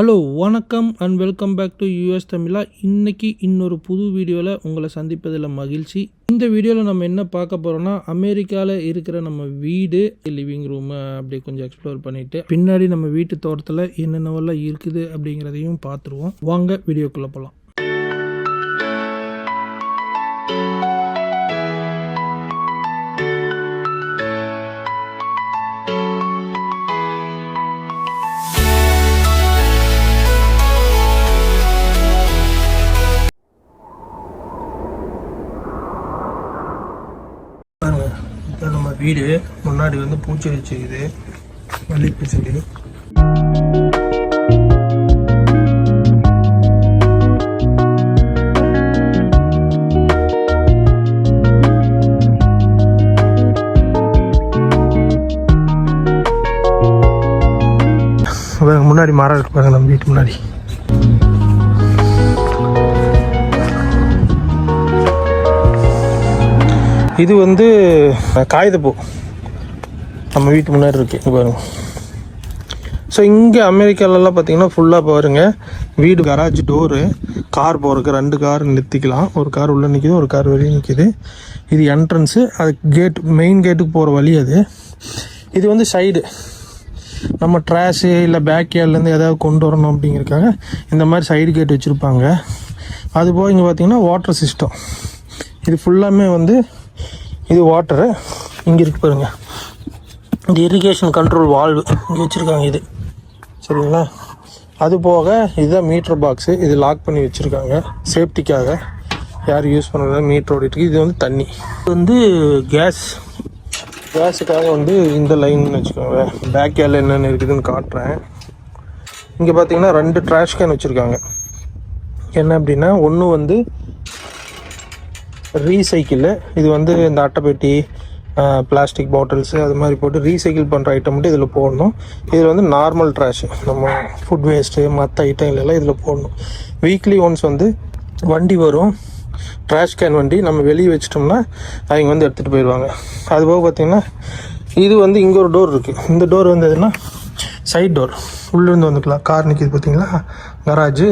Hello வணக்கம் and welcome back to US தமிழா. இன்றைக்கி இன்னொரு புது வீடியோவில் உங்களை சந்திப்பதில் மகிழ்ச்சி. இந்த வீடியோவில் நம்ம என்ன பார்க்க போகிறோம்னா அமெரிக்காவில் இருக்கிற நம்ம வீடு லிவிங் ரூமை அப்படியே கொஞ்சம் எக்ஸ்ப்ளோர் பண்ணிவிட்டு பின்னாடி நம்ம வீட்டு தோட்டத்தில் என்னென்னவெல்லாம் இருக்குது அப்படிங்கிறதையும் பார்த்துருவோம். வாங்க வீடியோக்குள்ளே போகலாம் வீடு முன்னாடி வந்து பூச்சி வச்சுக்குது மல்லிகைப்பூ செடி. முன்னாடி மரம் இருக்கு பாருங்க நம்ம வீட்டு முன்னாடி. இது வந்து காகிதப்பூ. நம்ம வீட்டு முன்னாடி இருக்கு பாருங்க. ஸோ இங்கே அமெரிக்காலலாம் பார்த்தீங்கன்னா ஃபுல்லாக பாருங்க. வீடு கராஜ் டோரு கார் போகிறதுக்கு ரெண்டு கார் நிறுத்திக்கலாம். ஒரு கார் உள்ளே நிற்கிது ஒரு கார் வெளியே நிற்கிது இது என்ட்ரன்ஸு அது கேட் மெயின் கேட்டுக்கு போகிற வழி அது. இது வந்து சைடு நம்ம ட்ராஷு இல்லை பேக் இருந்து எதாவது கொண்டு வரணும் அப்படிங்கிறக்காக இந்த மாதிரி சைடு கேட் வச்சுருப்பாங்க. அது போக இங்கே பார்த்தீங்கன்னா வாட்டர் சிஸ்டம் இது ஃபுல்லாமே வந்து இது வாட்டரு இங்கே இருக்கு பாருங்க. இந்த இரிகேஷன் கண்ட்ரோல் வால்வு இங்கே வச்சுருக்காங்க இது. சரிங்களா? அது போக இதுதான் மீட்டர் பாக்ஸு இது லாக் பண்ணி வச்சுருக்காங்க. சேஃப்டிக்காக யார் யூஸ் பண்ணுறது மீட்டர் ஓடிட்டுருக்கு. இது வந்து தண்ணி. இது வந்து கேஸ் கேஸுக்காக வந்து இந்த லைன் வச்சுக்கோங்க பேக் ஏரில் என்னென்ன இருக்குதுன்னு காட்டுறேன். இங்கே பார்த்தீங்கன்னா ரெண்டு ட்ராஷ் கேன் வச்சுருக்காங்க. என்ன அப்படின்னா ஒன்று வந்து ரீசைக்கிளு இது வந்து இந்த அட்டைப்பெட்டி பிளாஸ்டிக் பாட்டில்ஸு அது மாதிரி போட்டு ரீசைக்கிள் பண்ணுற ஐட்டம் மட்டும் இதில் போடணும். இதில் வந்து நார்மல் ட்ராஷ் நம்ம ஃபுட் வேஸ்ட்டு மற்ற ஐட்டம் இதில் போடணும். வீக்லி ஒன்ஸ் வந்து வண்டி வரும். ட்ராஷ் கேன் வண்டி நம்ம வெளியே வச்சிட்டோம்னா அவங்க வந்து எடுத்துகிட்டு போயிடுவாங்க. அதுபோக பார்த்தீங்கன்னா இது வந்து இங்கே ஒரு டோர் இருக்குது இந்த டோர் வந்து எதுனா சைட் டோர் உள்ளேருந்து வந்துக்கலாம். கார் நிற்கிது பார்த்தீங்களா கராஜு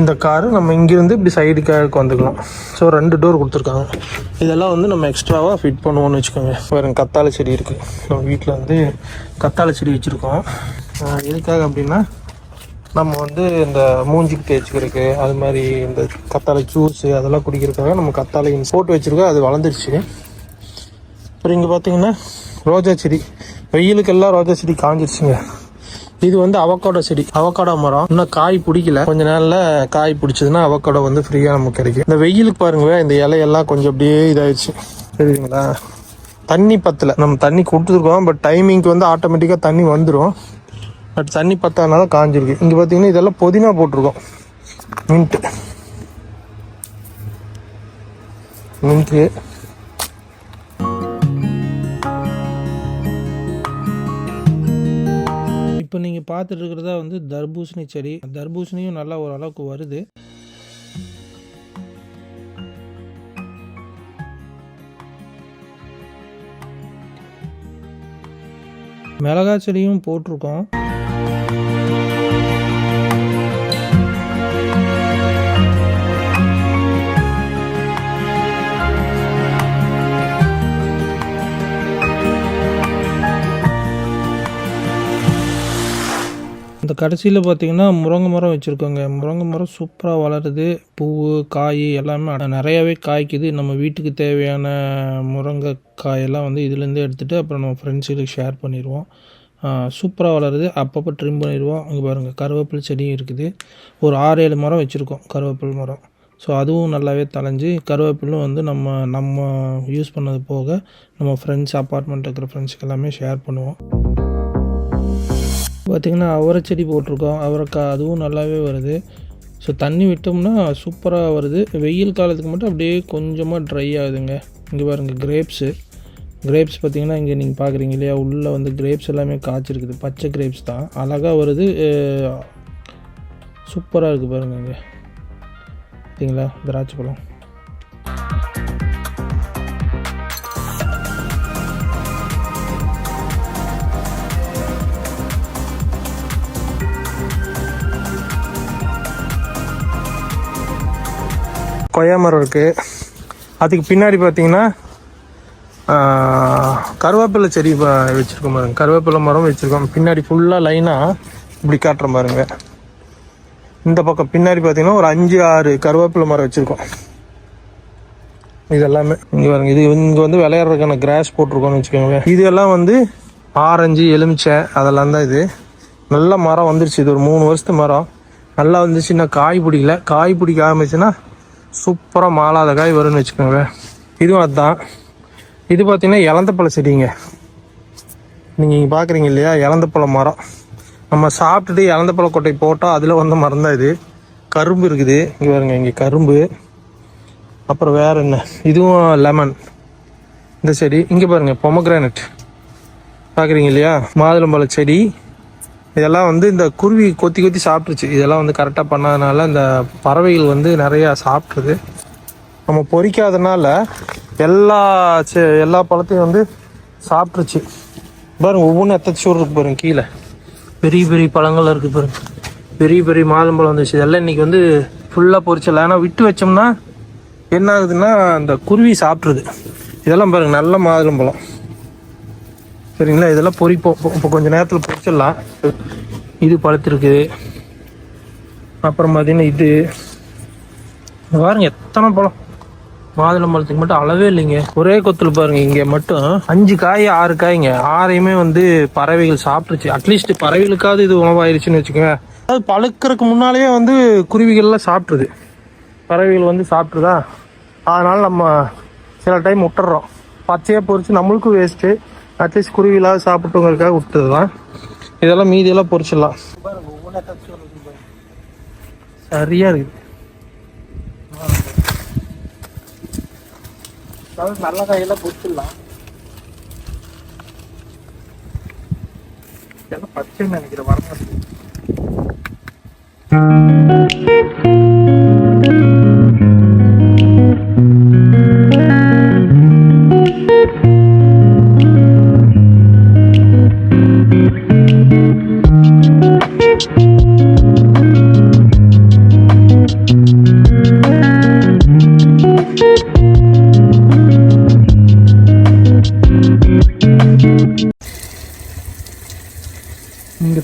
இந்த காரு நம்ம இங்கேருந்து இப்படி சைடு காருக்கு வந்துக்கலாம். ஸோ ரெண்டு டோர் கொடுத்துருக்காங்க. இதெல்லாம் வந்து நம்ம எக்ஸ்ட்ராவாக ஃபிட் பண்ணுவோம்னு வச்சுக்கோங்க. வேறு கத்தாழை செடி இருக்குது நம்ம வீட்டில் வந்து கத்தாழை செடி வச்சுருக்கோம். எதுக்காக அப்படின்னா நம்ம வந்து இந்த மூஞ்சிக்கு தேய்ச்சிக்கிறதுக்கு அது மாதிரி இந்த கத்தாழை ஜூஸ் அதெல்லாம் குடிக்கிறதுக்காக நம்ம கத்தாழை போட்டு வச்சுருக்கோம். அது வளர்ந்துருச்சு. அப்புறம் இங்கே பார்த்தீங்கன்னா ரோஜா செடி. வெயிலுக்கெல்லாம் ரோஜா செடி காஞ்சிருச்சுங்க. இது வந்து அவக்காடோ செடி. அவக்காடோ மரம். இன்னும் காய் பிடிக்கல. கொஞ்ச நாள்ல காய் பிடிச்சதுன்னா அவக்காடோ வந்து ஃப்ரீயா நமக்கு கிடைக்கும். இந்த வெயிலுக்கு பாருங்க இந்த இலையெல்லாம் கொஞ்சம் அப்படியே இதாயிடுச்சு. சரிங்களா தண்ணி பத்தல. நம்ம தண்ணி கொடுத்துருக்கோம் பட் டைமிங்க்கு வந்து ஆட்டோமேட்டிக்காக தண்ணி வந்துடும் பட் தண்ணி பத்தாதனால காஞ்சிருக்கு. இங்கே பார்த்தீங்கன்னா இதெல்லாம் புதினா போட்டிருக்கோம். மின்ட்டு மின்ட்டு பார்த்துட்டு இருக்கிறதா வந்து தர்பூசணி செடி. தர்பூசணியும் நல்லா ஓரளவுக்கு வருது. மிளகா செடியும் போட்டிருக்கோம். இந்த கடைசியில் பார்த்தீங்கன்னா முருங்கை மரம் வச்சுருக்கோங்க. முருங்கை மரம் சூப்பராக வளருது. பூ காய் எல்லாமே அட- நிறையாவே காய்க்குது. நம்ம வீட்டுக்கு தேவையான முருங்கை காயெல்லாம் வந்து இதுலேருந்தே எடுத்துகிட்டு அப்புறம் நம்ம ஃப்ரெண்ட்ஸுகளுக்கு ஷேர் பண்ணிடுவோம். சூப்பராக வளருது. அப்பப்போ ட்ரிம் பண்ணிடுவோம். இங்கே பாருங்கள் கருவேப்பிலை செடியும் இருக்குது. ஒரு ஆறு ஏழு மரம் வச்சுருக்கோம் கருவேப்பிலை மரம். ஸோ அதுவும் நல்லாவே தலைஞ்சு கருவேப்பிலும் வந்து நம்ம நம்ம யூஸ் பண்ணது போக நம்ம ஃப்ரெண்ட்ஸ் அப்பார்ட்மெண்ட் இருக்கிற ஃப்ரெண்ட்ஸுக்கு எல்லாமே ஷேர் பண்ணுவோம். பார்த்திங்கன்னா அவரை செடி போட்டிருக்கோம். அவரைக்காய் அதுவும் நல்லாவே வருது. ஸோ தண்ணி விட்டோம்னா சூப்பராக வருது. வெயில் காலத்துக்கு மட்டும் அப்படியே கொஞ்சமாக ட்ரை ஆகுதுங்க. இங்கே பாருங்கள் கிரேப்ஸு கிரேப்ஸ் பார்த்தீங்கன்னா இங்கே நீங்கள் பார்க்குறீங்க இல்லையா? உள்ளே வந்து கிரேப்ஸ் எல்லாமே காய்ச்சிருக்குது. பச்சை கிரேப்ஸ் தான். அழகாக வருது. சூப்பராக இருக்குது பாருங்கள் இங்கே. பார்த்தீங்களா? திராட்சை பழம். கொய்யா மரம் இருக்குது அதுக்கு பின்னாடி பார்த்தீங்கன்னா கருவேப்பிலை செடி வச்சுருக்கோம் பாருங்க. கருவேப்பிலை மரம் வச்சுருக்கோம். பின்னாடி ஃபுல்லாக லைனாக இப்படி காட்டுற பாருங்க. இந்த பக்கம் பின்னாடி பார்த்தீங்கன்னா ஒரு அஞ்சு ஆறு கருவேப்பிலை மரம் வச்சுருக்கோம். இது எல்லாமே இங்கே பாருங்க. இது இங்கே வந்து விளையாடுறதுக்கான கிராஸ் போட்டிருக்கோம்னு வச்சுக்கோங்க இது எல்லாம் வந்து ஆரஞ்சு எலுமிச்சை அதெல்லாம் தான் இது. நல்ல மரம் வந்துருச்சு. இது ஒரு மூணு வருஷத்து மரம். நல்லா வந்துச்சு இன்னும் காய் பிடிக்கல. காய் பிடிக்க ஆரம்பிச்சுன்னா சூப்பராக மாலாத காய் வரும்னு வச்சுக்கோங்க. இதுவும் அதுதான் இது பார்த்திங்கன்னா இலந்தப்பழ செடிங்க. நீங்கள் இங்கே பார்க்குறீங்க இல்லையா? இலந்தப்பழ மரம். நம்ம சாப்பிட்டுட்டு இலந்தப்பழ கொட்டை போட்டால் அதில் வந்த மரம் தான் இது. கரும்பு இருக்குது. இங்கே பாருங்க இங்கே கரும்பு. அப்புறம் வேறு என்ன? இதுவும் லெமன் இந்த செடி. இங்கே பாருங்கள் பொமக்ரானட் பார்க்குறீங்க இல்லையா? மாதுளம்பழ செடி. இதெல்லாம் வந்து இந்த குருவி கொத்தி கொத்தி சாப்பிட்ருச்சு இதெல்லாம் வந்து கரெக்டாக பண்ணாதனால இந்த பறவைகள் வந்து நிறையா சாப்பிட்ருது நம்ம பொறிக்காதனால எல்லா செ- எல்லா பழத்தையும் வந்து சாப்பிட்ருச்சு பாருங்க ஒவ்வொன்றும் எத்தனை சூறு இருக்கு பாருங்க கீழே. பெரிய பெரிய பழங்கள் இருக்குது பாருங்க. பெரிய பெரிய மாதுளம்பழம் வந்துச்சு இதெல்லாம் இன்னைக்கு வந்து ஃபுல்லாக பொறிச்சல ஏன்னா விட்டு வச்சோம்னா என்ன ஆகுதுன்னா அந்த குருவி சாப்பிட்ருது இதெல்லாம் பாருங்கள் நல்ல மாதுளம்பழம் சரிங்களா? இதெல்லாம் பொறிப்போம் இப்போ கொஞ்சம் நேரத்தில் பொறிச்சிடலாம். இது பழுத்திருக்குது அப்புறம் பார்த்தீங்கன்னா இது. பாருங்கள் பாருங்க எத்தனை பழம்? மாதுளம் பழத்துக்கு மட்டும் அளவே இல்லைங்க. ஒரே கொத்துல பாருங்க இங்கே மட்டும் அஞ்சு காய் ஆறு காய்ங்க. ஆறையுமே வந்து பறவைகள் சாப்பிட்டுருச்சு. அட்லீஸ்ட் பறவைகளுக்காவது இது உணவாயிருச்சுன்னு வச்சுக்கோங்க. அது பழுக்கிறதுக்கு முன்னாலேயே வந்து குருவிகள்லாம் சாப்பிட்ருது பறவைகள் வந்து சாப்பிட்ருதா அதனால் நம்ம சில டைம் விட்டுறோம் பச்சையாக பொறிச்சு நம்மளுக்கும் வேஸ்ட்டு அட்லீஸ்ட் குருவிலாவது சாப்பிட்டுங்கிறதுக்காக விட்டது தான் இதெல்லாம் மீதியெல்லாம் பொரிச்சிடலாம். சரியா இருக்குது அதாவது நல்ல காயெல்லாம் பொரிச்சிடலாம். இதெல்லாம் பச்சைன்னு நினைக்கிறேன் வரமாட்டேங்குது.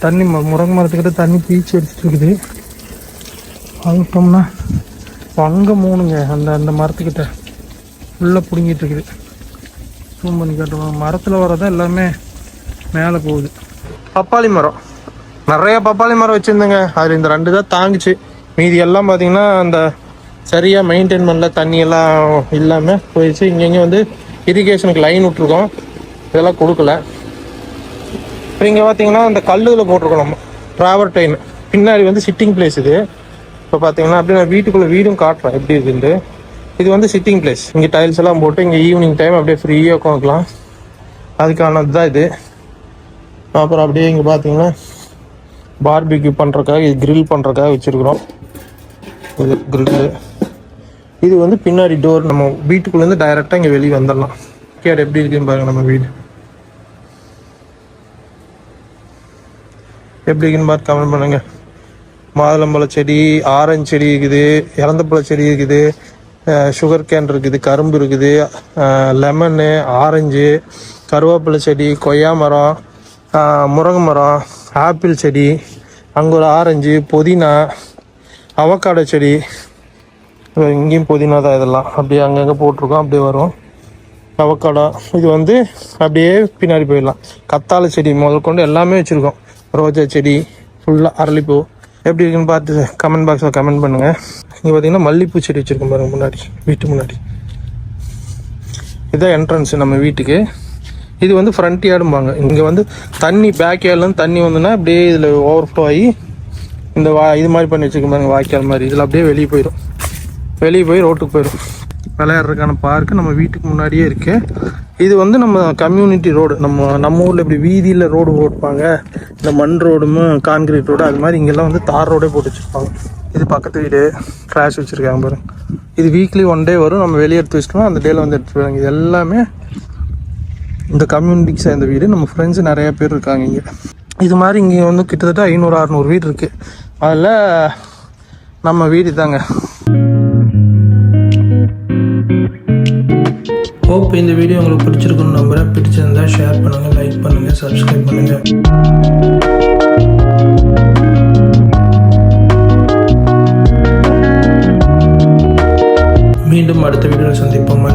தண்ணி ம- முருங்கை மரத்துக்கிட்ட தண்ணி பீச்சு அடிச்சிட்டு இருக்குது. அங்கே மூணுங்க அந்த அந்த மரத்துக்கிட்ட. ஃபுல்லாக பிடுங்கிட்டு இருக்குது. ஜூம் பண்ணி காட்டுவோம். மரத்தில் வரதான் எல்லாமே மேலே போகுது. பப்பாளி மரம். நிறைய பப்பாளி மரம் வச்சுருந்தேங்க. அது இந்த ரெண்டு தான் தாங்குச்சு. மீதி எல்லாம் பார்த்தீங்கன்னா அந்த சரியாக மெயின்டைன் பண்ணல. தண்ணியெல்லாம் இல்லாமல் போயிடுச்சு. இங்கேயும் வந்து இரிகேஷனுக்கு லைன் விட்ருக்கோம் இதெல்லாம் கொடுக்கல. இப்போ இங்கே பார்த்தீங்கன்னா அந்த கல்லுல போட்டிருக்கோம் நம்ம ட்ராவர்டைன் பின்னாடி வந்து சிட்டிங் பிளேஸ் இது. இப்போ பார்த்தீங்கன்னா அப்படியே நான் வீட்டுக்குள்ளே வீடும் காட்டுறேன். எப்படி இருக்குன்ட்டு. இது வந்து சிட்டிங் பிளேஸ் இங்கே டைல்ஸ் எல்லாம் போட்டு இங்கே ஈவினிங் டைம் அப்படியே ஃப்ரீயாக உட்காந்துக்கலாம். அதுக்கானது தான் இது. அப்புறம் அப்படியே இங்கே பார்த்தீங்கன்னா பார்பிக்யூ பண்ணுறக்காக இது grill பண்ணுறக்காக வச்சுருக்குறோம். இது கிரில்லு இது வந்து பின்னாடி டோர் நம்ம வீட்டுக்குள்ளேருந்து டைரெக்டாக இங்கே வெளியே வந்துடலாம். கேட் எப்படி இருக்குன்னு பாருங்கள் நம்ம வீடு. எப்படிங்கன்னு பார்த்து கமெண்ட் பண்ணுங்க. மாதுளம்பழ செடி ஆரஞ்சு செடி இருக்குது இறந்தப்பழ செடி இருக்குது சுகர் கேன் இருக்குது கரும்பு இருக்குது லெமனு ஆரஞ்சு கருவேப்பிலை செடி கொய்யா மரம் முருங்கை மரம் ஆப்பிள் செடி அங்கே ஒரு ஆரஞ்சு புதினா அவக்காடோ செடி. இங்கேயும் புதினா தான் இதெல்லாம். அப்படியே அங்கங்கே போட்டிருக்கோம் அப்படியே வரும். அவக்காடோ இது வந்து அப்படியே பின்னாடி போயிடலாம். கத்தாழை செடி முதல் கொண்டு எல்லாமே வச்சுருக்கோம். ரோஜா செடி ஃபுல்லாக அரளிப்பூ. எப்படி இருக்குன்னு பார்த்து கமெண்ட் பாக்ஸில் கமெண்ட் பண்ணுங்கள் இங்கே பார்த்தீங்கன்னா மல்லிப்பூ செடி வச்சுருக்கோம் பாருங்கள் முன்னாடி வீட்டு முன்னாடி. இதுதான் என்ட்ரன்ஸு நம்ம வீட்டுக்கு. இது வந்து ஃப்ரண்ட் யார்டும்பாங்க இங்கே வந்து தண்ணி பேக் யார்ட்லேருந்து தண்ணி வந்துன்னா அப்படியே இதில் ஓவர்ஃப்ளோ ஆகி இந்த வா இது மாதிரி பண்ணி வச்சுருக்கோம் பாருங்கள் வாய்க்கால் மாதிரி. இதில் அப்படியே வெளியே போயிடும் வெளியே போய் ரோட்டுக்கு போயிடும் விளையாடுறதுக்கான பார்க்கு நம்ம வீட்டுக்கு முன்னாடியே இருக்குது இது வந்து நம்ம கம்யூனிட்டி ரோடு நம்ம நம்ம ஊரில் இப்படி வீதியில் ரோடு போட்டுப்பாங்க இந்த மண் ரோடும் கான்கிரீட் ரோடு அது மாதிரி இங்கெல்லாம் வந்து தார் ரோடே போட்டு வச்சுருப்பாங்க. இது பக்கத்து வீடு. கிராஷ் வச்சுருக்காங்க பாருங்க. இது வீக்லி ஒன் டே வரும். நம்ம வெளியே எடுத்து வச்சுக்கலாம் அந்த டேல வந்து எடுத்துகிட்டு வருவாங்க இது எல்லாமே இந்த கம்யூனிட்டிக்கு சேர்ந்த வீடு. நம்ம ஃப்ரெண்ட்ஸு நிறையா பேர் இருக்காங்க இங்கே. இது மாதிரி இங்கே வந்து கிட்டத்தட்ட ஐநூறு அறநூறு வீடு இருக்குது அதில் நம்ம வீடு தாங்க ஹோப் இந்த வீடியோ உங்களுக்கு பிடிச்சிருக்குன்னு நம்புகிறேன் பிடிச்சிருந்தா ஷேர் பண்ணுங்கள் லைக் பண்ணுங்கள் சப்ஸ்கிரைப் பண்ணுங்கள் மீண்டும் அடுத்த வீடியோவில் சந்திப்போம்.